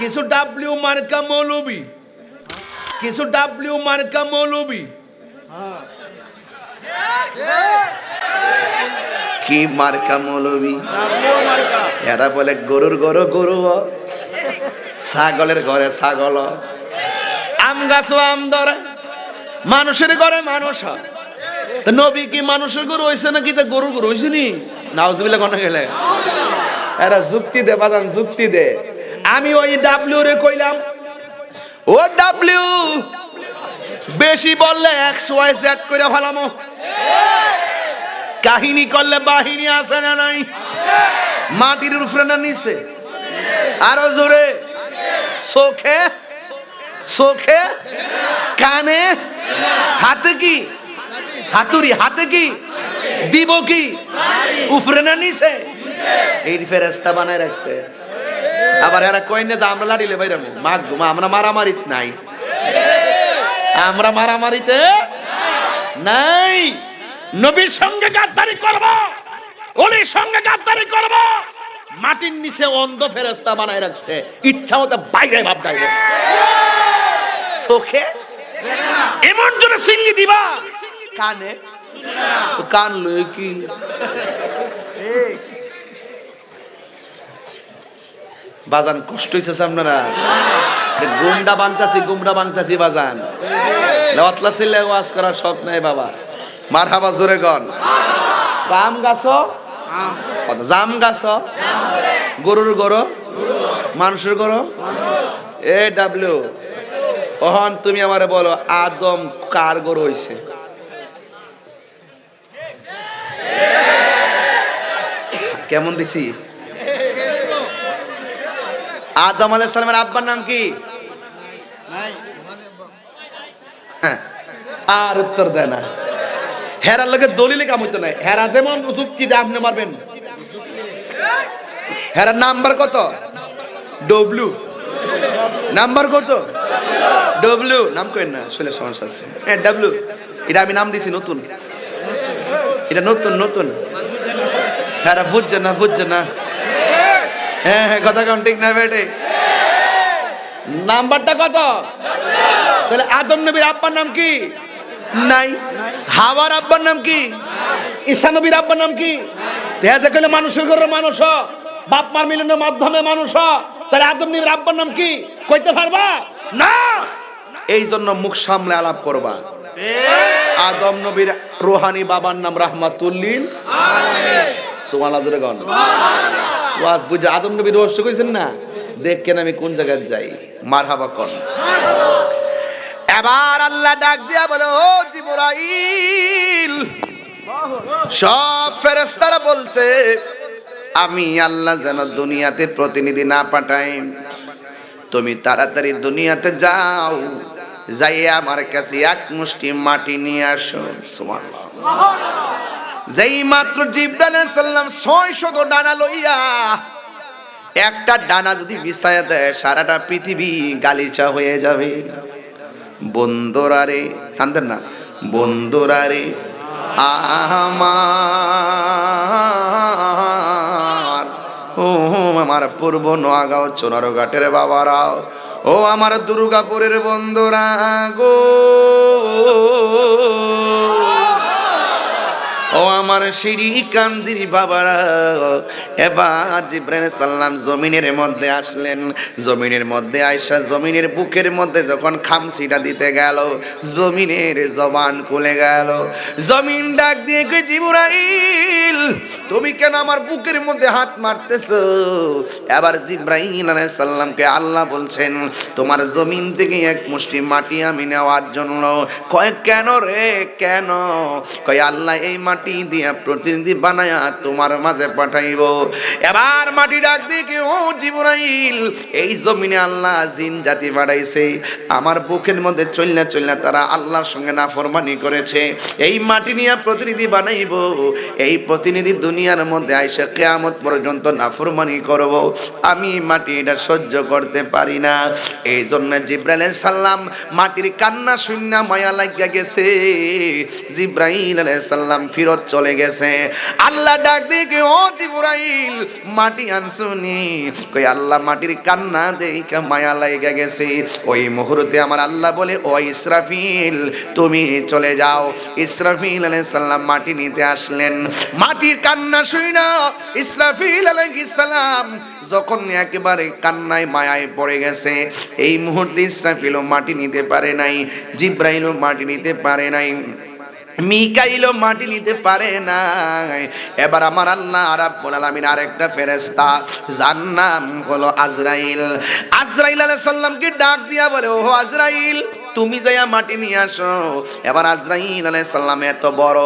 কিছু ডাব্লিউ মার্কা মৌলবি কিছু ডাব্লিউ মার্কা মৌলবি কি মার্কা মৌলবি এরা বলে গরুর গরু গরু। ছাগলের ঘরে ছাগল আম গাছও আম ধরে। মানুষের ঘরে মানুষ নবী কি মানুষের গরু হয়েছে নাকি তা গরু গরু হয়েছে নি? নাউজবিল্লা কোনে গেলে। এরা যুক্তি দে বাজান যুক্তি দে। আমি ওই ডাব্লিউ রে কইলাম, ও ডাব্লিউ বেশি বললে এক্স ওয়াই জেড করে ফেলামো। কাহিনী করলে বাহিনী আছে না নাই? মাটির উপরে না নিচে? আরও জোরে। চোখে? চোখে? কানে? হাতে কি? হাতুড়ি, হাতে কি? দিব কি? উপরে না নিচে? এই ফেরেস্তা বানায় রাখছে। আবার এরা কই না যে আমরা লাড়িলে বাইরে মাগ আমরা মারামারিত নাই। আমরা মারামারিতে নাই। নবীর সঙ্গে গাদ্দারি করব অলির সঙ্গে গাদ্দারি করব। মাটির নিচে অন্ধ ফেরেস্তা বানায় রাখছে। ইচ্ছা মতো বাইরে ভাব যাইব। চোখে? এমন জন্য সিল্লি দিবা। কানে? কান লই কি? বাজান কষ্ট হয়েছে আপনারা গুমডা বানতাছি গুমডা বানতাছি বাজান। ছিলে ওয়াজ করার শখ নাই বাবা। মার হাবা জোরে গন। আম। গাছ জাম গাছ? গরুর গরো? মানুষের গরো? এ ডাব্লিউ ওহন তুমি আমারে বলো আদম কার গরু হইছে? কেমন দিছি? আদম আলাইহিস সালামের আব্বার নাম কি? হ্যাঁ, আর উত্তর দেয় না। হেরার লোকে দলিলে কাম হইতো না। হেরা যেমন যুক্তি দিয়ে আপনি মারবেন। হেরার নাম্বার কত? ডব্লু নাম্বার কত? ডব্লু নাম কেন না? আসলে সমস্যা আছে হ্যাঁ ডাব্লু এটা আমি নাম দিছি নতুন। এটা নতুন নতুন। হ্যাঁ বুঝছে না বুঝছে না। হ্যাঁ হ্যাঁ কথা কাউন্ট ঠিক না বেটে? নাম্বারটা কত? তাহলে আদম নবীর আব্বার নাম কি? নাই। হাওয়ার আব্বার নাম কি? ঈশা নবীর আব্বার নাম কি? দেখা কইলে মানুষের ঘরের মানুষ বাপ মার মিলনের মাধ্যমে মানুষ তাহলে আদম নবীর আব্বার নাম কি? কইতে পারবা? না! এই জন্য মুখ সামলে আলাপ করবা। আদম নবীর রোহানি বাবার নাম রাহমাতুল্লিল সুমান আজরে গন ওয়াজ বুঝে আদম নবীর রহস্য কইছেন না? দেখকেন আমি কোন জায়গায় যাই। মার হাবা কন। এবার আল্লাহ ডাক দিয়া বলে, ও জিবরাইল! সব ফেরেস্তারা বলছে, আমি আল্লাহ যেন দুনিয়াতে প্রতিনিধি না পাঠাই। তুমি তাড়াতাড়ি দুনিয়াতে যাও, যাইয়া আমার কাছে এক মুষ্টি মাটি নিয়ে আসো। সুবহানাল্লাহ। যেই মাত্র সালাম ছয় শত ডানা লইয়া একটা ডানা যদি বিছায়া দেয়, সারাটা পৃথিবী গালিচা হয়ে যাবে। বন্ধুরা রে, কান্দেন না। বন্ধুরা রে, আমার, ও আমার পূর্ব নোয়াগাঁও, চোনারঘাটের বাবারাও ও আমার দুর্গাপুরের বন্ধুরা গো। আমার সিঁড়ি কান্দির বাবারা। এবার জিব্রাইল সাল্লাম জমিনের মধ্যে আসলেন। জমিনের মধ্যে আয়সা জমিনের বুকের মধ্যে যখন খামসিটা দিতে গেল, জমিনের জবান খুলে গেল। জমিন ডাক দিয়ে জিব্রাইল তুমি কেন আমার বুকের মধ্যে হাত মারতেছ? এবার জিব্রাইল আলাইহিস সাল্লামকে আল্লাহ বলছেন, তোমার জমিন থেকে এক মুষ্টি মাটি আমি নেওয়ার জন্য। কয়, কেন রে? কেন? কয়, আল্লাহ এই মাটি দিয়া প্রতিনিধি বানায়া তোমার মাঝে পাঠাইব। এবার মাটি ডাক দিয়ে ও জিবরাইল, এই জমিনে আল্লাহ জিন জাতি বাড়াইছে আমার বুকের মধ্যে চলনা চলনা তারা আল্লাহর সঙ্গে নাফরমানি করেছে। এই মাটি নিয়ে প্রতিনিধি বানাইব। এই প্রতিনিধি দুনিয়া দুনিয়ার মধ্যে আইসা কেয়ামত পর্যন্ত নাফরমানি করব। আমি মাটি এটা সহ্য করতে পারি না। এই জন্য জিব্রাইল সালাম মাটির কান্না শূন্য মায়া লাগিয়া গেছে। জিব্রাইল সালাম ফিরত চলে গেছে। আল্লাহ ডাক দিয়ে ও জিব্রাইল, মাটি আনসুনি কই আল্লাহ মাটির কান্না দেখে মায়া লাগা গেছে। ওই মুহূর্তে আমার আল্লাহ বলে, ও ইসরাফিল, তুমি চলে যাও। ইসরাফিল আলাইহিস সালাম মাটি নিতে আসলেন। মাটির কান্না শুই না। ইসরাফিল সালাম যখন একেবারে কান্নায় মায়ায় পড়ে গেছে, এই মুহূর্তে ইসরাফিলও মাটি নিতে পারে নাই, জিব্রাইলও মাটি নিতে পারে নাই মাটি নিতে পারে এবার আমার আল্লাহ রাব্বুল আলামিন আরেকটা ফেরেশতা, যার নাম হলো আজরাইল। আজরাইল আলাইহিস সালামকে ডাক দিয়া বলে ও আজরাইল, তুমি যাইয়া মাটি নিয়ে আসো। এবার আজরাইল আলাইহিস সালাম এত বড়